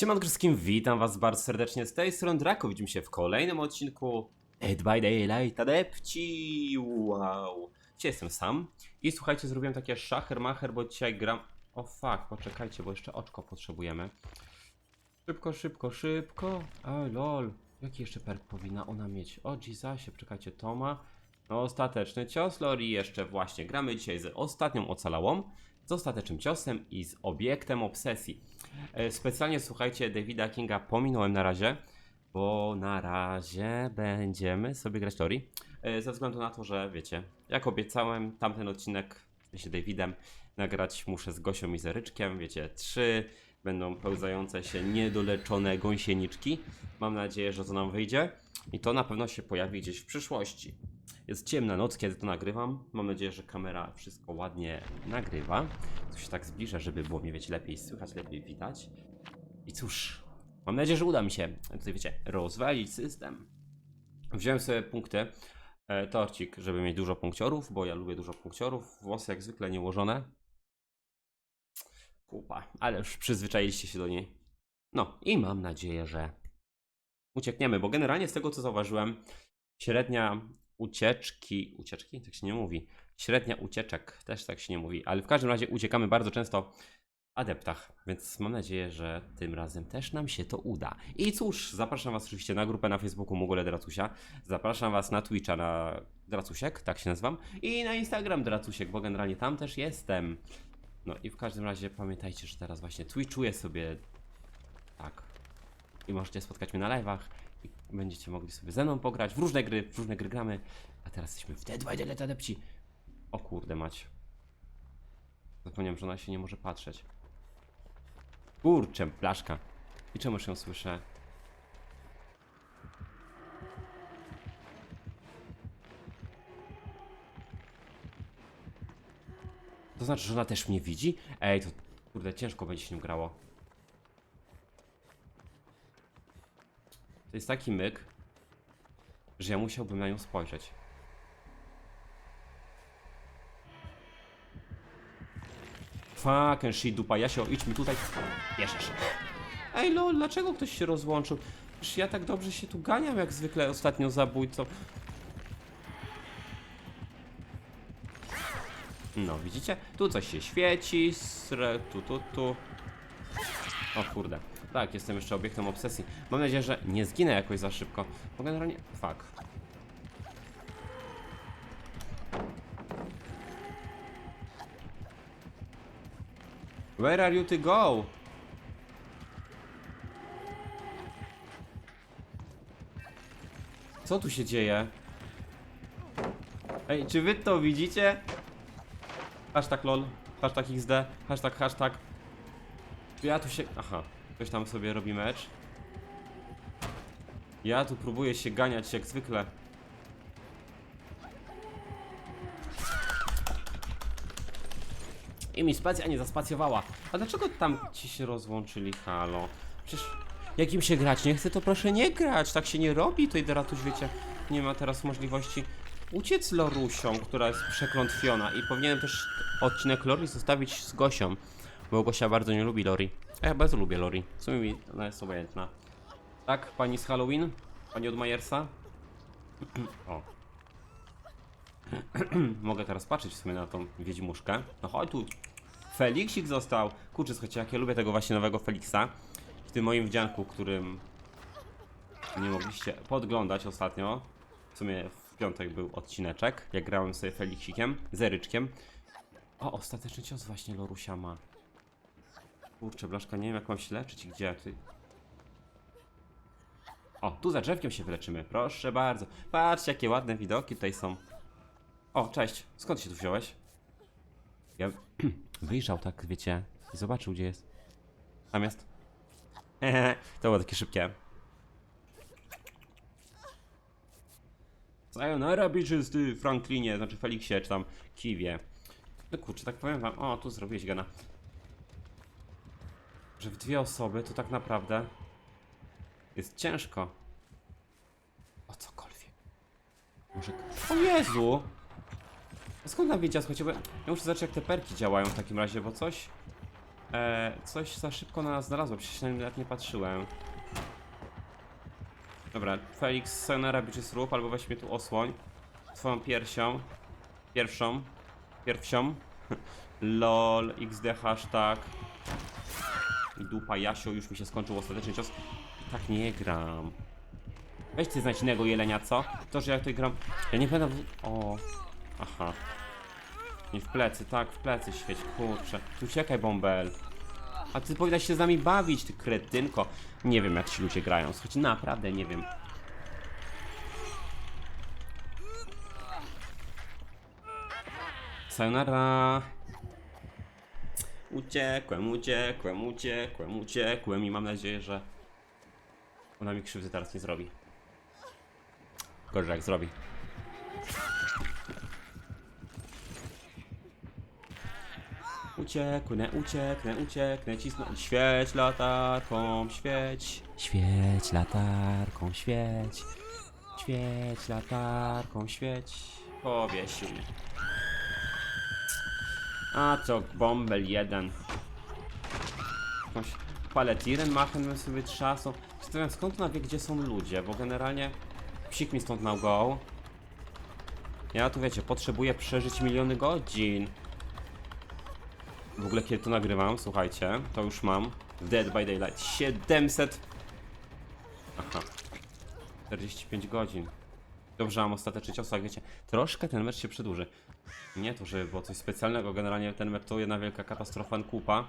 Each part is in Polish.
Siemanko wszystkim, witam was bardzo serdecznie z tej strony Draco. Widzimy się w kolejnym odcinku Dead by Daylight Adepci. Wow. Dzisiaj jestem sam i słuchajcie, zrobiłem takie szacher macher, bo dzisiaj gram... O fuck, poczekajcie, bo jeszcze oczko potrzebujemy. Szybko, szybko, szybko. Oj, lol. Jaki jeszcze perk powinna ona mieć? O, Jezusie, czekajcie, Toma. No, ostateczny cios, Lori jeszcze właśnie. Gramy dzisiaj z ostatnią ocalałą, z ostatecznym ciosem i z obiektem obsesji. E, Specjalnie słuchajcie, Davida Kinga pominąłem na razie, bo na razie będziemy sobie grać Lori. E, Ze względu na to, że wiecie, jak obiecałem, tamten odcinek, sensie Davidem, nagrać muszę z Gosią i Zeryczkiem, wiecie, trzy będą pełzające się niedoleczone gąsieniczki. Mam nadzieję, że to nam wyjdzie i to na pewno się pojawi gdzieś w przyszłości. Jest ciemna noc, kiedy to nagrywam. Mam nadzieję, że kamera wszystko ładnie nagrywa. Się tak zbliża, żeby było mnie, wiecie, lepiej słychać, lepiej widać. I cóż, mam nadzieję, że uda mi się, tutaj wiecie, rozwalić system. Wziąłem sobie punkty, e, torcik, żeby mieć dużo punkciorów, bo ja lubię dużo punkciorów. Włosy jak zwykle nie ułożone. Kupa, ale już przyzwyczailiście się do niej. No i mam nadzieję, że uciekniemy, bo generalnie z tego co zauważyłem, średnia ucieczki, ucieczki? Tak się nie mówi. Średnia ucieczek też tak się nie mówi, ale w każdym razie uciekamy bardzo często adeptach, więc mam nadzieję, że tym razem też nam się to uda. I cóż, zapraszam Was oczywiście na grupę na Facebooku Mugole Dracusia, zapraszam Was na Twitcha na Dracusiek, tak się nazywam, i na Instagram Dracusiek, bo generalnie tam też jestem. No i w każdym razie pamiętajcie, że teraz właśnie Twitchuję sobie tak. I możecie spotkać mnie na live'ach będziecie mogli sobie ze mną pograć w różne gry, w różne gry gramy. A teraz jesteśmy w Dead by Daylight Adepci. O kurde mać. Zapomniałem, że ona się nie może patrzeć. Kurczę, blaszka. I czemuż ją słyszę? To znaczy, że ona też mnie widzi? Ej, to kurde, ciężko będzie się nią grało. To jest taki myk, że ja musiałbym na nią spojrzeć. Fucking shit, dupa, Jasio, idź mi tutaj. Ej lol, dlaczego ktoś się rozłączył? Przecież ja tak dobrze się tu ganiam, jak zwykle ostatnio zabójcą. No, widzicie? Tu coś się świeci, sre, tu, tu, tu. O kurde. Tak, jestem jeszcze obiektem obsesji. Mam nadzieję, że nie zginę jakoś za szybko. Bo generalnie... Fuck. Where are you to go? Co tu się dzieje? Ej, czy wy to widzicie? Hashtag lol, hashtag xd, hashtag hashtag. Ja tu się... Aha, ktoś tam sobie robi mecz. Ja tu próbuję się ganiać jak zwykle. I mi spacja nie zaspacjowała. A dlaczego tam ci się rozłączyli? Halo. Przecież jak im się grać nie chce, to proszę nie grać. Tak się nie robi. Tutaj Deratuś, wiecie, nie ma teraz możliwości uciec Lorusią, która jest przeklątwiona. I powinienem też odcinek Lori zostawić z Gosią. Bo Gosia bardzo nie lubi Lori. A ja bardzo lubię Lori. W sumie mi ona jest obojętna. Tak, pani z Halloween? Pani od Majersa? o. Mogę teraz patrzeć w sumie na tą wiedźmuszkę. No chodź tu. Feliksik został. Kurczę, słuchajcie, jak ja lubię tego właśnie nowego Feliksa. W tym moim wdzianku, którym nie mogliście podglądać ostatnio. W sumie w piątek był odcineczek, jak grałem sobie Feliksikiem, zeryczkiem. O, ostateczny cios właśnie Lorusia ma. Kurczę, Blaszka, nie wiem jak mam się leczyć i gdzie ty... O, tu za drzewkiem się wyleczymy, proszę bardzo. Patrzcie, jakie ładne widoki tutaj są. O, cześć, skąd się tu wziąłeś? Ja wyjrzał tak, wiecie, i zobaczył gdzie jest. Hehe, to było takie szybkie. Sayonara bitches, ty Franklinie, znaczy Feliksie, czy tam Kiwie. No kurczę, tak powiem wam, o, tu zrobiłeś gana. Że w dwie osoby to tak naprawdę jest ciężko. O cokolwiek. Może... O Jezu! Skąd nam wiedziała, słuchajcie, bo ja muszę zobaczyć jak te perki działają w takim razie, bo coś... E, coś za szybko na nas znalazło, przecież na nawet nie patrzyłem. Dobra, Felix, Sayonara Bitches Rób, albo weź mnie tu osłoń. Twoją piersią. Pierwszą. Pierwszą. LOL, XD hashtag. I dupa Jasio, już mi się skończył ostateczny cios. I tak nie gram. Weź ty znać innego jelenia, co? To, że ja tutaj gram... Ja nie będę... O... Aha. Nie w plecy, tak, w plecy świeć, kurczę. Uciekaj, bąbel. A ty powinnaś się z nami bawić, ty kretynko. Nie wiem, jak ci ludzie grają. Słuchajcie, naprawdę nie wiem. Sayonara. Uciekłem, uciekłem, uciekłem, uciekłem i mam nadzieję, że ona mi krzywdy teraz nie zrobi. Gorzej jak zrobi. Ucieknę, ucieknę, ucieknę, cisnę. Świeć latarką, świeć. Świeć latarką, świeć. Świeć latarką, świeć. Powiesił mnie. A co, bąbel jeden. Jakąś paletiren machen bym sobie trzasą. Zastanawiam skąd ona wie, gdzie są ludzie, bo generalnie psik mi stąd go. Ja tu wiecie, potrzebuję przeżyć miliony godzin. W ogóle kiedy to nagrywam, słuchajcie, to już mam Dead by Daylight 700 Aha 45 godzin Dobrze mam ostateczny cios, jak wiecie Troszkę ten mecz się przedłuży. Nie to, żeby było coś specjalnego, generalnie ten mecz to jedna wielka katastrofa kupa.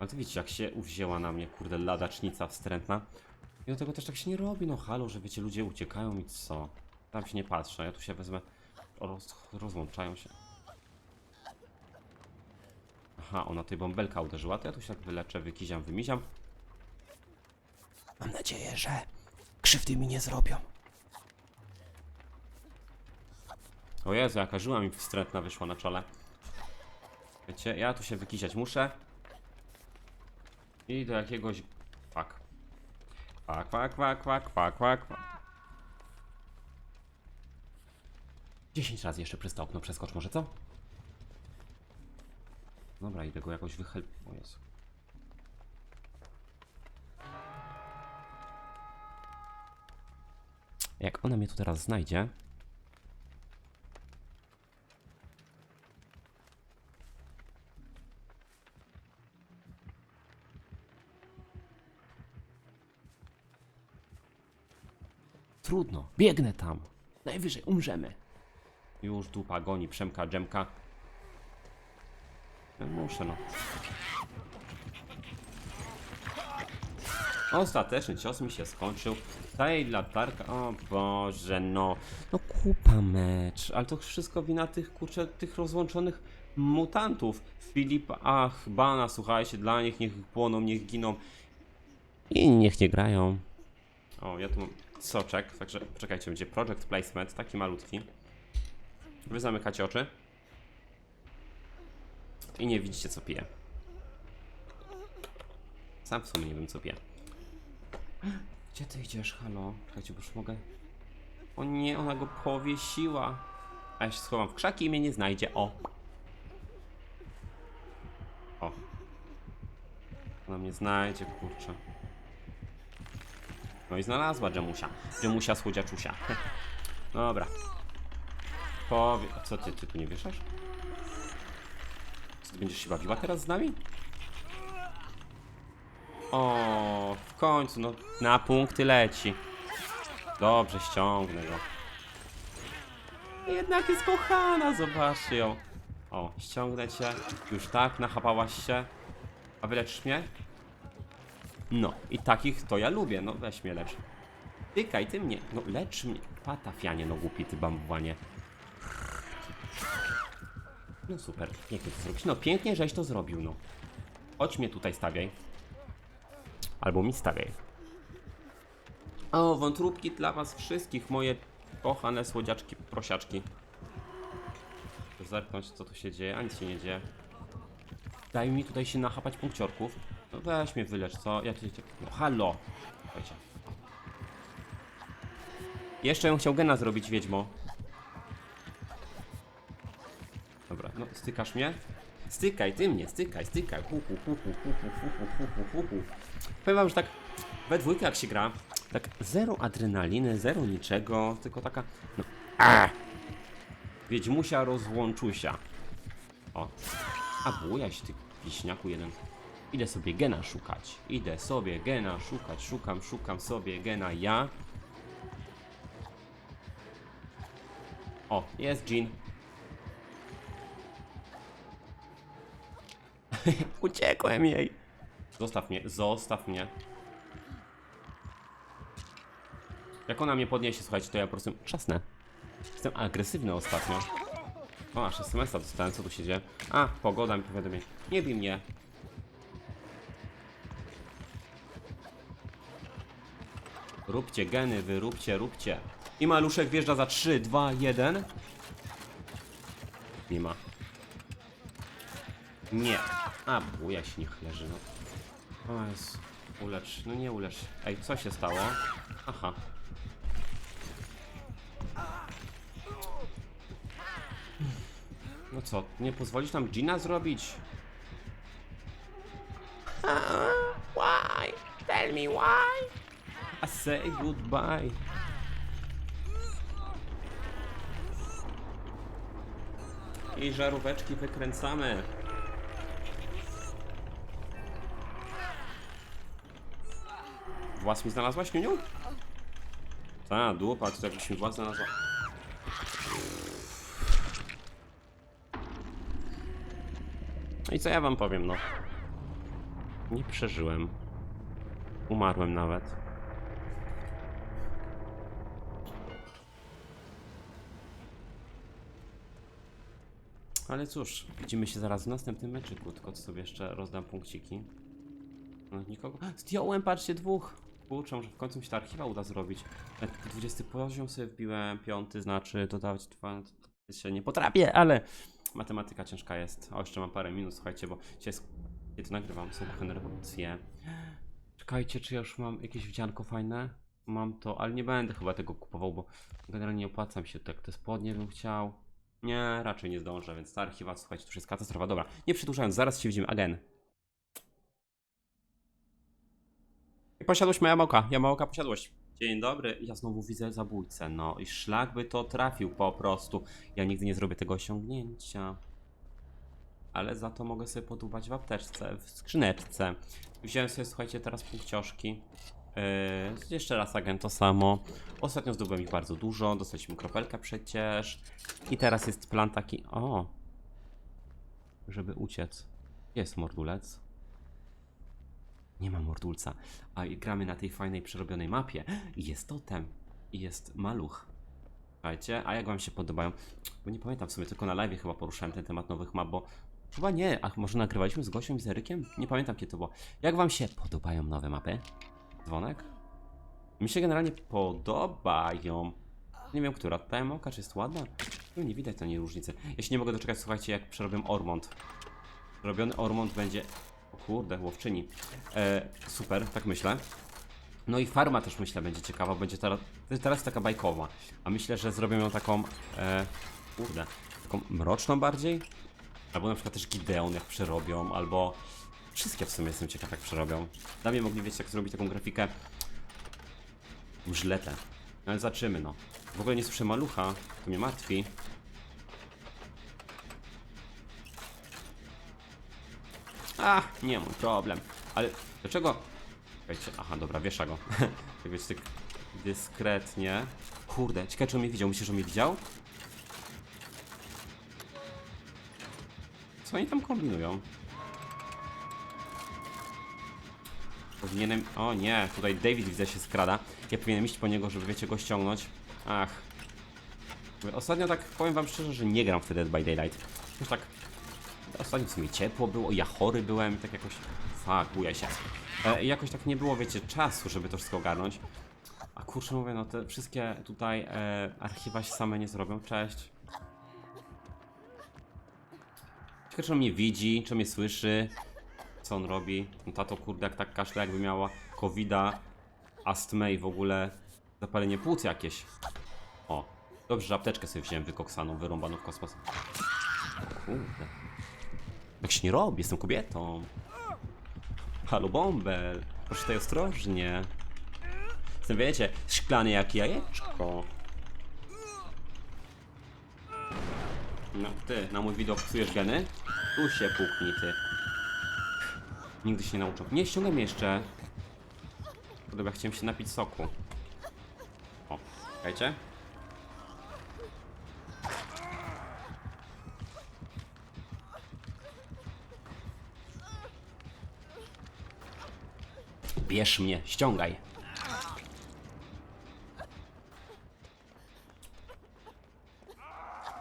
Ale to widzicie, jak się uwzięła na mnie, kurde, ladacznica wstrętna. I do tego też tak się nie robi, no halo, że wiecie, ludzie uciekają i co? Tam się nie patrzę, ja tu się wezmę roz, Rozłączają się. Aha, ona tutaj bąbelka uderzyła, to ja tu się tak wyleczę, wykiziam, wymiziam. Mam nadzieję, że krzywdy mi nie zrobią. O Jezu, jaka żyła mi wstrętna wyszła na czole. Wiecie, ja tu się wykiziać muszę. I do jakiegoś... Fuck. Fuck, fuck, fuck, fuck, fuck, fuck, fuck. 10 razy jeszcze przez to okno przeskocz może, co? Dobra, idę go jakoś wychel... O Jezu. Jak ona mnie tu teraz znajdzie... Trudno, biegnę tam. Najwyżej umrzemy. Już dupa goni Przemka Dżemka. Muszę no. Ostateczny cios mi się skończył. Daje latarka. O Boże, no. No kupa mecz. Ale to wszystko wina tych kurczę, tych rozłączonych mutantów. Filip, ach, bana, słuchajcie, dla nich niech płoną, niech giną. I niech nie grają. O, ja tu mam soczek, także czekajcie, będzie project placement, taki malutki. Wy zamykacie oczy. I nie widzicie co piję. Sam w sumie nie wiem co piję. Gdzie ty idziesz, halo? Czekajcie, bo już mogę... O nie, ona go powiesiła. A ja się schowam w krzaki i mnie nie znajdzie, o. O. Ona mnie znajdzie, kurczę. No i znalazła Dżemusia. Dżemusia słodziaczusia. Dobra. Powie... A co ty, ty tu nie wieszasz? Co, ty będziesz się bawiła teraz z nami? O, w końcu, no na punkty leci. Dobrze, ściągnę go. Jednak jest kochana, zobaczcie ją. O, ściągnę cię. Już tak, nachapałaś się. A wyleczysz mnie? No, i takich to ja lubię, no weź mnie lecz. Tykaj, ty mnie, no lecz mnie. Patafianie, no głupi ty bambuanie. No super, pięknie to zrobić. No pięknie, żeś to zrobił, no. Chodź mnie tutaj stawiaj. Albo mi stawiaj. O, wątróbki dla was wszystkich, moje kochane słodziaczki, prosiaczki. Zerknąć, co tu się dzieje, a nic się nie dzieje. Daj mi tutaj się nachapać punkciorków. No weź mnie wylecz, co? Ja tutaj... No halo! Słuchajcie. Jeszcze bym chciał gena zrobić, wiedźmo. Dobra, no stykasz mnie. Stykaj, ty mnie, stykaj, stykaj. Hu, hu, hu, hu, hu, hu, hu, hu, hu. Powiem wam, że tak we dwójkę jak się gra, tak zero adrenaliny, zero niczego, tylko taka, no, a, Wiedźmusia rozłączusia. O, a bujać ty wiśniaku jeden. Idę sobie gena szukać, idę sobie gena szukać, szukam, szukam sobie gena ja. O, jest Jean. Uciekłem jej. Zostaw mnie, zostaw mnie. Jak ona mnie podniesie, słuchajcie, to ja po prostu trzasnę. Jestem agresywny ostatnio. O, aż SMS-a dostałem, co tu się dzieje? A, pogoda mi powiadomienie. Nie bij mnie. Róbcie geny, wy róbcie. I maluszek wjeżdża za 3, 2, 1. Nie ma. Nie. A, buja się niech leży, no. O jest. Ulecz, no nie ulecz. Ej, co się stało? Aha. No co, nie pozwolisz nam Gina zrobić? Why? Tell me why? I say goodbye. I żaróweczki wykręcamy. Włas mi znalazłaś, Niuniu? Ta, dupa, to jakbyś mi włas znalazła. No i co ja wam powiem, no. Nie przeżyłem. Umarłem nawet. Ale cóż, widzimy się zaraz w następnym meczyku, tylko sobie jeszcze rozdam punkciki. No nikogo. Zdjąłem, patrzcie, dwóch! Kurczę, że w końcu mi się ta archiwa uda zrobić. Jak 20 poziom sobie wbiłem, piąty znaczy dodawać dwa. się nie potrafię, ale matematyka ciężka jest. O, jeszcze mam parę minut, słuchajcie, bo dzisiaj kiedy nagrywam sobie regenerację. Czekajcie, czy ja już mam jakieś wdzianko fajne? Mam to, ale nie będę chyba tego kupował, bo generalnie nie opłaca mi się tak. Te spodnie bym chciał. Nie, raczej nie zdążę, więc ta archiwa, słuchajcie, to już jest katastrofa. Dobra, nie przedłużając, zaraz się widzimy. Again. Posiadłość moja małka, ja małka posiadłość. Dzień dobry, ja znowu widzę zabójcę, no i szlak by to trafił po prostu. Ja nigdy nie zrobię tego osiągnięcia. Ale za to mogę sobie podubać w apteczce, w skrzyneczce. Wziąłem sobie, słuchajcie, teraz punkcioszki. Yy, jeszcze raz agent to samo. Ostatnio zdobyłem ich bardzo dużo, dostaliśmy kropelkę przecież. I teraz jest plan taki, o, żeby uciec. Jest mordulec. Nie ma mordulca. A gramy na tej fajnej, przerobionej mapie. I jest totem. I jest maluch. Słuchajcie, a jak wam się podobają? Bo nie pamiętam w sumie, tylko na live chyba poruszałem ten temat nowych map, bo chyba nie. A może nagrywaliśmy z Gosią i z Erykiem? Nie pamiętam kiedy to było. Jak wam się podobają nowe mapy? Dzwonek? Mi się generalnie podobają. Nie wiem, która. Ta moka, czy jest ładna? No, nie widać tej różnicy. Ja się nie mogę doczekać, słuchajcie, jak przerobią Ormond. Robiony Ormond będzie... O kurde, łowczyni. E, super, tak myślę. No i farma też myślę będzie ciekawa, będzie teraz, teraz taka bajkowa. A myślę, że zrobią ją taką, e, kurde, taką mroczną bardziej. Albo na przykład też Gideon jak przerobią, albo wszystkie w sumie jestem ciekaw jak przerobią. Dawniej mogli wiedzieć jak zrobić taką grafikę żletę. No ale zobaczymy no. W ogóle nie słyszę malucha, to mnie martwi. A, nie mój problem. Ale dlaczego... Czekajcie, aha, dobra, wiesza go. tak wiecie, tak dyskretnie. Kurde, ciekawe czy on mnie widział. Myślisz, że mnie widział? Co oni tam kombinują? Powinienem... O nie, tutaj David widzę się skrada. Ja powinienem iść po niego, żeby wiecie go ściągnąć. Ach. Ostatnio tak powiem wam szczerze, że nie gram w Dead by Daylight. Już tak Ostatnio w sumie ciepło było, ja chory byłem, tak jakoś... Fuck, bujaj się. E, jakoś tak nie było, wiecie, czasu, żeby to wszystko ogarnąć. A kurczę mówię, no te wszystkie tutaj e, archiwa się same nie zrobią. Cześć. Ciekawe, czy on mnie widzi, czy mnie słyszy, co on robi. No tato kurde, jak tak kaszle, jakby miała covida, astmę i w ogóle zapalenie płuc jakieś. O, dobrze, że apteczkę sobie wziąłem wykoksaną, wyrąbaną w kosmos. Kurde. Tak się nie robi, jestem kobietą. Halo Bąbel, proszę tutaj ostrożnie. Jestem, wiecie, szklany jak jajeczko. No ty, na mój widok psujesz geny? Tu się puknij ty. Nigdy się nie nauczą. Nie, ściągaj mnie jeszcze. Podoba, chciałem się napić soku. O. Bierz mnie, ściągaj.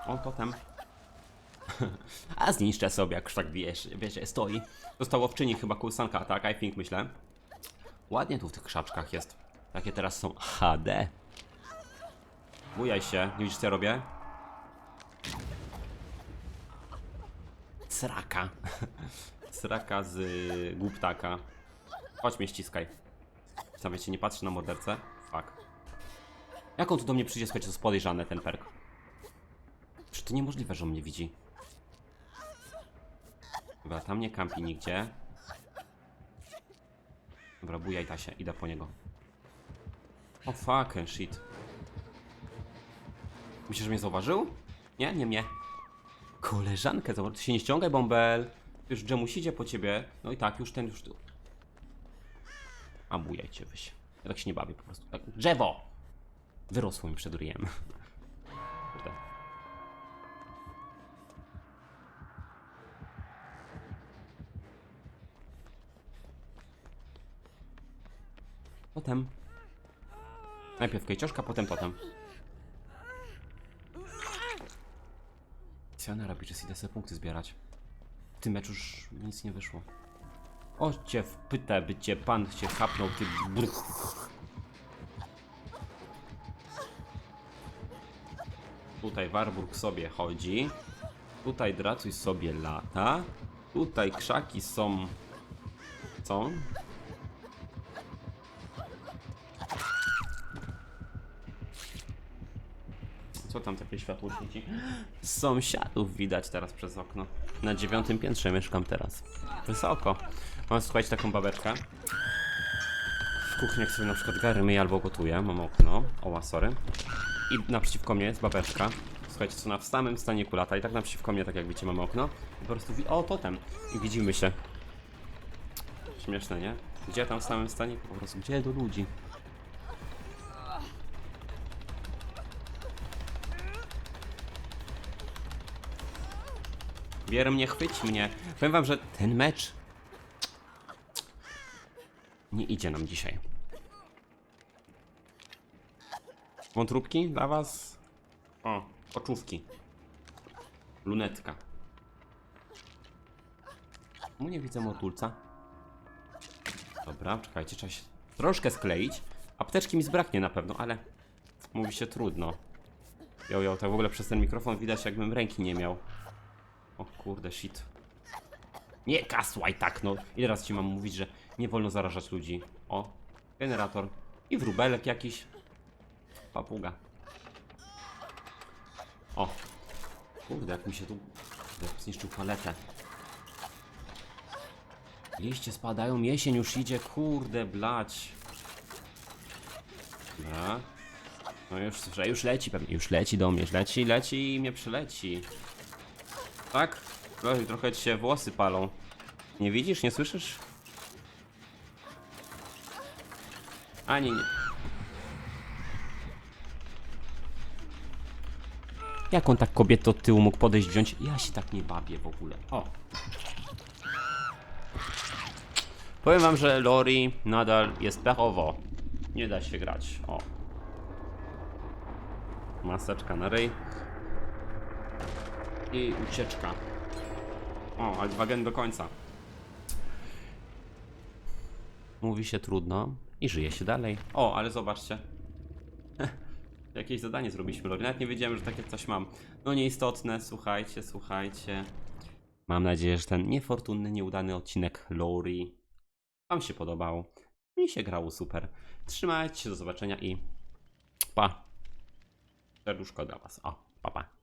O, potem. A zniszczę sobie, jak tak wiesz, wiecie, stoi. Został owczyni chyba kołysanka, tak? I think, myślę. Ładnie tu w tych krzaczkach jest. Takie teraz są HD. Bujaj się, nie widzisz co ja robię? Sraka. Sraka z y, głuptaka. Chodź mnie ściskaj. Sam wiecie, nie patrzy na mordercę? Fuck. Jak on tu do mnie przyjdzie, słuchajcie, to jest podejrzane ten perk. Czy to niemożliwe, że on mnie widzi? Dobra, tam nie kampi nigdzie. Dobra, bujaj Tasie, idę po niego. O fuck and shit. Myślisz, że mnie zauważył? Nie, nie mnie. Koleżankę zauważył. Ty się nie ściągaj, bąbel. Już Dżemus idzie po ciebie. No i tak, już ten, już tu. A bujajcie wy się. Ja tak się nie bawię po prostu. Tak. Drzewo! Wyrosło mi przed ryjem. Potem. Najpierw kejcioszka, potem totem. Co ona robi, że idę sobie punkty zbierać? W tym meczu już nic nie wyszło. O cię wpytę, by cię pan cię chapnął, ty brch. Tutaj Warburg sobie chodzi. Tutaj Dracuj sobie lata. Tutaj krzaki są... Co? Tam takie światło świeci? Sąsiadów widać teraz przez okno. Na dziewiątym piętrze mieszkam teraz. Wysoko. Mam słuchajcie taką babeczkę. W kuchni jak sobie na przykład gary albo gotuję, mam okno. Oła, sorry. I naprzeciwko mnie jest babeczka. Słuchajcie, co na samym stanie kulata i tak naprzeciwko mnie, tak jak widzicie, mamy okno. I po prostu, o, totem. I widzimy się. Śmieszne, nie? Gdzie tam w samym stanie? Po prostu, gdzie do ludzi? Bier mnie, chwyć mnie. Powiem wam, że ten mecz nie idzie nam dzisiaj. Wątróbki dla was? O, oczówki. Lunetka. Mu nie widzę motulca. Dobra, czekajcie, trzeba się troszkę skleić. Apteczki mi zbraknie na pewno, ale mówi się trudno. Jo, jo, tak w ogóle przez ten mikrofon widać jakbym ręki nie miał. O kurde, shit. Nie kasłaj tak, no. Ile raz ci mam mówić, że nie wolno zarażać ludzi. O, generator. I wróbelek jakiś. Papuga. O. Kurde, jak mi się tu zniszczył paletę. Liście spadają, jesień już idzie, kurde, blać. Dobra. No już, że już leci pewnie, już leci do mnie, już leci, leci i mnie przyleci. Tak? Trochę, trochę ci się włosy palą. Nie widzisz, nie słyszysz? Ani nie. Jak on tak kobietę od tyłu mógł podejść, wziąć? Ja się tak nie bawię w ogóle. O. Powiem wam, że Lori nadal jest pechowo. Nie da się grać. O. Maseczka na ryj. I ucieczka. O, ale dwa gen do końca. Mówi się trudno i żyje się dalej. O, ale zobaczcie. Jakieś zadanie zrobiliśmy, Lori. Nawet nie wiedziałem, że takie coś mam. No nieistotne, słuchajcie, słuchajcie. Mam nadzieję, że ten niefortunny, nieudany odcinek Lori Wam się podobał. Mi się grało super. Trzymajcie się, do zobaczenia i pa. Serduszko dla Was. O, pa pa.